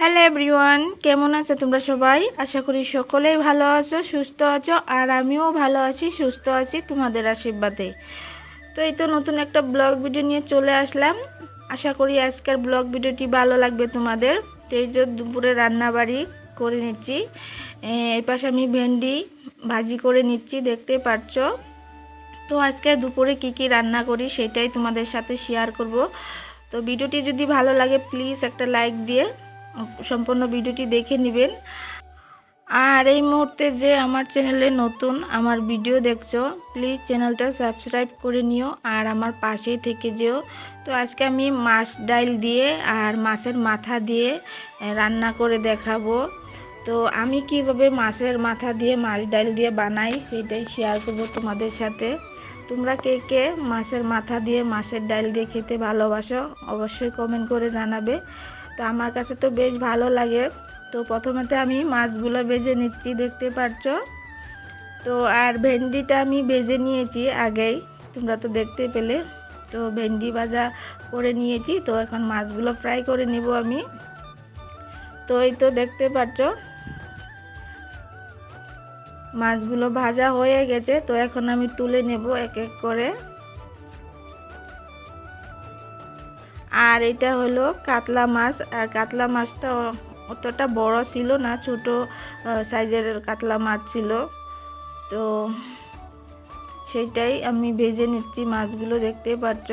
Hello everyone কেমন আছো তোমরা সবাই? আশা করি সকলেই ভালো আছো, সুস্থ আছো, আর আমিও ভালো আছি, সুস্থ আছি তোমাদের আশীর্বাদে। তো এই তো নতুন একটা ব্লগ ভিডিও নিয়ে চলে আসলাম। আশা করি আজকের ব্লগ ভিডিওটি ভালো লাগবে তোমাদের। তো এই যে দুপুরে রান্নাবাড়ি করে নিচ্ছি। এই পাশে আমি ভেন্ডি ভাজি করে নিচ্ছি, দেখতে পাচ্ছ। তো আজকে দুপুরে কি কি রান্না করি সেটাই তোমাদের সাথে শেয়ার করব। তো ভিডিওটি যদি ভালো লাগে প্লিজ একটা লাইক দিয়ে সম্পূর্ণ ভিডিওটি দেখে নেবেন। আর এই মুহূর্তে যে আমার চ্যানেলে নতুন আমার ভিডিও দেখছ প্লিজ চ্যানেলটা সাবস্ক্রাইব করে নিও আর আমার পাশেই থেকে যেও। তো আজকে আমি মাছ ডাইল দিয়ে আর মাছের মাথা দিয়ে রান্না করে দেখাবো। তো আমি কীভাবে মাছের মাথা দিয়ে মাছ ডাইল দিয়ে বানাই সেটাই শেয়ার করব তোমাদের সাথে। তোমরা কে কে মাছের মাথা দিয়ে মাছের ডাল দিয়ে খেতে ভালোবাসো, অবশ্যই কমেন্ট করে জানাবে। তো আমার কাছে তো বেশ ভালো লাগে। তো প্রথমেতে আমি মাছগুলো ভেজে নিচ্ছি, দেখতে পাচ্ছ তো আর ভেন্ডিটা আমি ভেজে নিয়েছি আগেই, তোমরা তো দেখতে পেলে। তো ভেন্ডি ভাজা করে নিয়েছি, তো এখন মাছগুলো ফ্রাই করে নেব আমি। তো এই তো দেখতে পাচ্ছ মাছগুলো ভাজা হয়ে গেছে, তো এখন আমি তুলে নেব এক এক করে। আর এটা হলো কাতলা মাছ। আর কাতলা মাছটা অতটা বড় ছিল না, ছোট সাইজের কাতলা মাছ ছিল। তো সেটাই আমি ভেজে নিচ্ছি মাছগুলো দেখতে পাচ্ছ।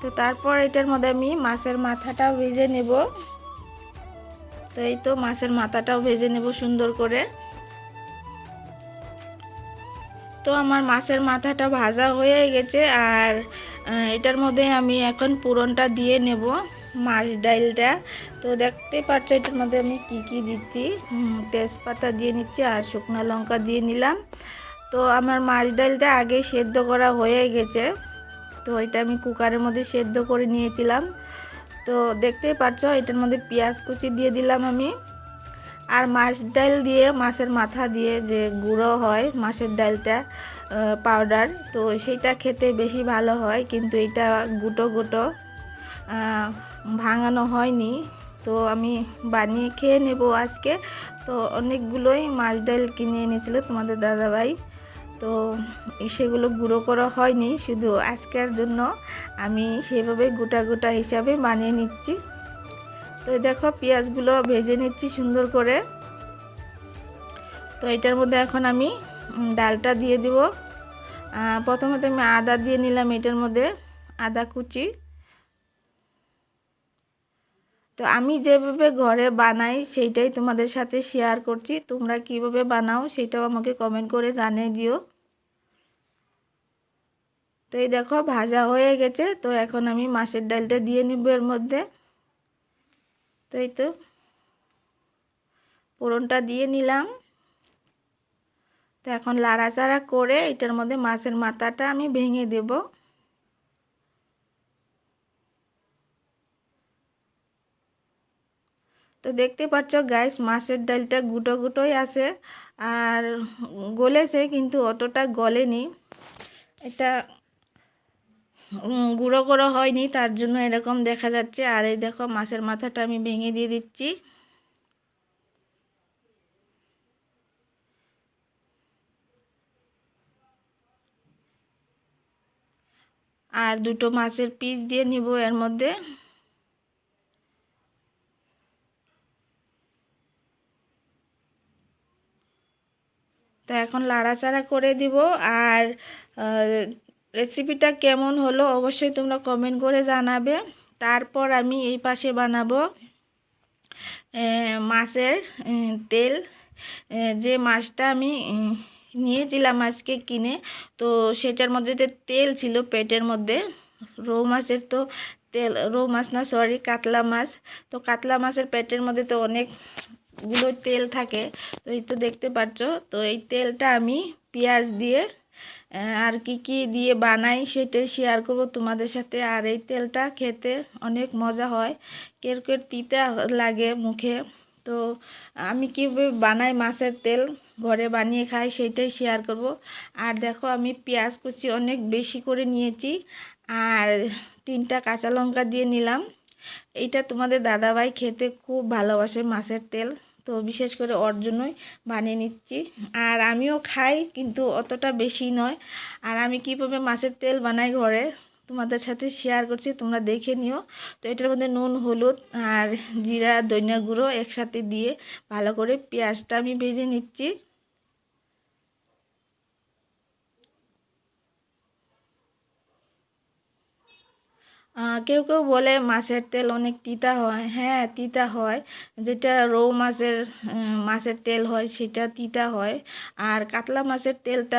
তো তারপর এটার মধ্যে আমি মাছের মাথাটাও ভেজে নেব। তো এই তো মাছের মাথাটাও ভেজে নেব সুন্দর করে। তো আমার মাছের মাথাটা ভাজা হয়ে গেছে আর এটার মধ্যে আমি এখন পুরনটা দিয়ে নেব মাছ ডাইলটা তো দেখতে পাচ্ছ এটার মধ্যে আমি কি কি দিচ্ছি? তেজপাতা দিয়ে নিচ্ছি আর শুকনো লঙ্কা দিয়ে নিলাম। তো আমার মাছ ডাইলটা আগে সেদ্ধ করা হয়ে গেছে। তো এটা আমি কুকারের মধ্যে সেদ্ধ করে নিয়েছিলাম। তো দেখতেই পাচ্ছ এটার মধ্যে পেঁয়াজ কুচি দিয়ে দিলাম আমি। আর মাছ ডাল দিয়ে, মাছের মাথা দিয়ে যে গুঁড়ো হয়, মাছের ডালটা পাউডার তো সেটা খেতে বেশি ভালো হয়, কিন্তু এটা গুটো গুটো ভাঙানো হয়নি। তো আমি বানিয়ে খেয়ে নেব আজকে। তো অনেকগুলোই মাছ ডাল কিনে এনেছিল তোমাদের দাদাভাই। তো সেগুলো গুঁড়ো করা হয়নি, শুধু আজকের জন্য আমি সেভাবে গোটা গোটা হিসাবে বানিয়ে নিচ্ছি। তো এই দেখো পেঁয়াজগুলো ভেজে নিচ্ছি সুন্দর করে। তো এটার মধ্যে এখন আমি ডালটা দিয়ে দিব। আহ, প্রথমে তো আমি আদা দিয়ে নিলাম এটার মধ্যে আদা কুচি। তো আমি যেভাবে ঘরে বানাই সেইটাই তোমাদের সাথে শেয়ার করছি। তোমরা কীভাবে বানাও সেটাও আমাকে কমেন্ট করে জানিয়ে দিও। তো এই দেখো ভাজা হয়ে গেছে। তো এখন আমি মাছের ডালটা দিয়ে নিব এর মধ্যে। তো এই তো ফোড়নটা দিয়ে নিলাম। তো এখন লাড়াচাড়া করে এটার মধ্যে মাছের মাথাটা আমি ভেঙে দেব। তো দেখতে পাচ্ছ গ্যাস মাছের ডালটা গুটো গুটোই আছে আর গলেছে কিন্তু অতটা গলেনি। এটা গুঁড়ো গুঁড়ো হয়নি, তার জন্য এরকম দেখা যাচ্ছে। আর এই দেখো, মাছের মাথাটা আমি ভেঙে দিয়ে দিচ্ছি। আর দুটো মাছের পিস দিয়ে নিব এর মধ্যে। তো এখন লাড়াচাড়া করে দিব। আর রেসিপিটা কেমন হলো অবশ্যই তোমরা কমেন্ট করে জানাবে। তারপর আমি এই পাশে বানাবো মাছের তেল। যে মাছটা আমি নিয়েছিলাম আজকে কিনে, তো সেটার মধ্যে যে তেল ছিল পেটের মধ্যে, রৌ মাছের তো তেল, রৌ মাছ না সরি কাতলা মাছ। তো কাতলা মাছের পেটের মধ্যে তো অনেকগুলো তেল থাকে, তো এই তো দেখতে পাচ্ছ তো এই তেলটা আমি পেঁয়াজ দিয়ে আর কি কি দিয়ে বানাই সেটাই শেয়ার করব তোমাদের সাথে। আর এই তেলটা খেতে অনেক মজা হয়। কের কের তিতা লাগে মুখে। তো আমি কীভাবে বানাই মাছের তেল, ঘরে বানিয়ে খাই সেটাই শেয়ার করব। আর দেখো আমি পেঁয়াজ কুচি অনেক বেশি করে নিয়েছি। আর তিনটা কাঁচা লঙ্কা দিয়ে নিলাম। এইটা তোমাদের দাদাভাই খেতে খুব ভালোবাসে মাছের তেল। তো বিশেষ করে ওর জন্যই বানিয়ে নিচ্ছি। আর আমিও খাই, কিন্তু অতটা বেশি নয়। আর আমি কীভাবে মাছের তেল বানাই ঘরে, তোমাদের সাথে শেয়ার করছি, তোমরা দেখে নিও। তো এটার মধ্যে নুন, হলুদ আর জিরা দইনার গুঁড়ো একসাথে দিয়ে ভালো করে পেঁয়াজটা আমি ভেজে নিচ্ছি। কেউ কেউ বলে মাছের তেল অনেক তিতা হয়। হ্যাঁ তিতা হয়। যেটা রৌ মাছের মাছের তেল হয়, সেটা তিতা হয়। আর কাতলা মাছের তেলটা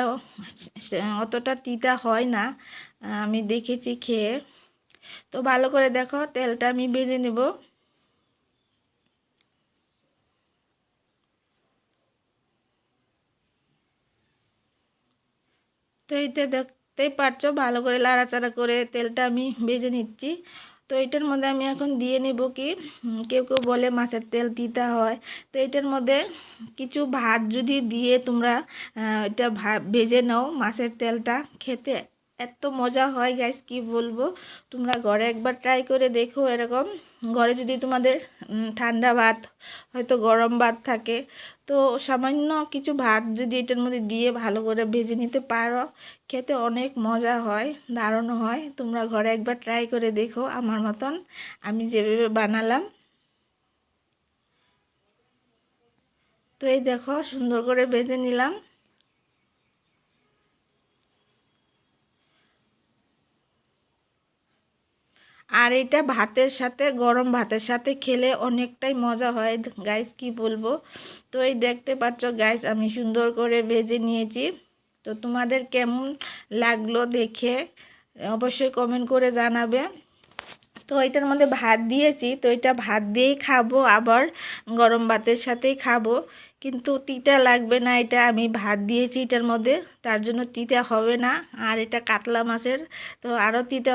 অতটা তিতা হয় না। আমি দেখেছি খেয়ে। তো ভালো করে দেখো, তেলটা আমি ভেজে নেব। তো এইতে দেখতেই পারছ, ভালো করে লাড়াচাড়া করে তেলটা আমি ভেজে নিচ্ছি। তো এটার মধ্যে আমি এখন দিয়ে নেব কি কেউ কেউ বলে মাছের তেল দিতে হয়। তো এটার মধ্যে কিছু ভাত যদি দিয়ে তোমরা এটা ভেজে নাও মাছের তেলটা খেতে। এত মজা হয় গ্যাস কি বলব? তোমরা ঘরে একবার ট্রাই করে দেখো এরকম। ঘরে যদি তোমাদের ঠান্ডা ভাত, হয়তো গরম ভাত থাকে, তো সামান্য কিছু ভাত যদি এটার মধ্যে দিয়ে ভালো করে ভেজে নিতে পারো, খেতে অনেক মজা হয়, দারুণ হয়। তোমরা ঘরে একবার ট্রাই করে দেখো আমার মতন। আমি যেভাবে বানালাম। তো এই দেখো, সুন্দর করে ভেজে নিলাম। আর এটা ভাতের সাথে, গরম ভাতের সাথে খেলে অনেকটাই মজা হয়। গাইস কি বলব? তো এই দেখতে পাচ্ছ গাইস আমি সুন্দর করে ভেজে নিয়েছি। তো তোমাদের কেমন লাগল দেখে অবশ্যই কমেন্ট করে জানাবে। তো এটার মধ্যে ভাত দিয়েছি, তো এটা ভাত দিয়েই খাব, আবার গরম ভাতের সাথেই খাব। কিন্তু তিতা লাগবে না এটা, আমি ভাত দিয়েছি এটার মধ্যে, তার জন্য তিতা হবে না। আর এটা কাতলা মাছের, তো আরও তিতা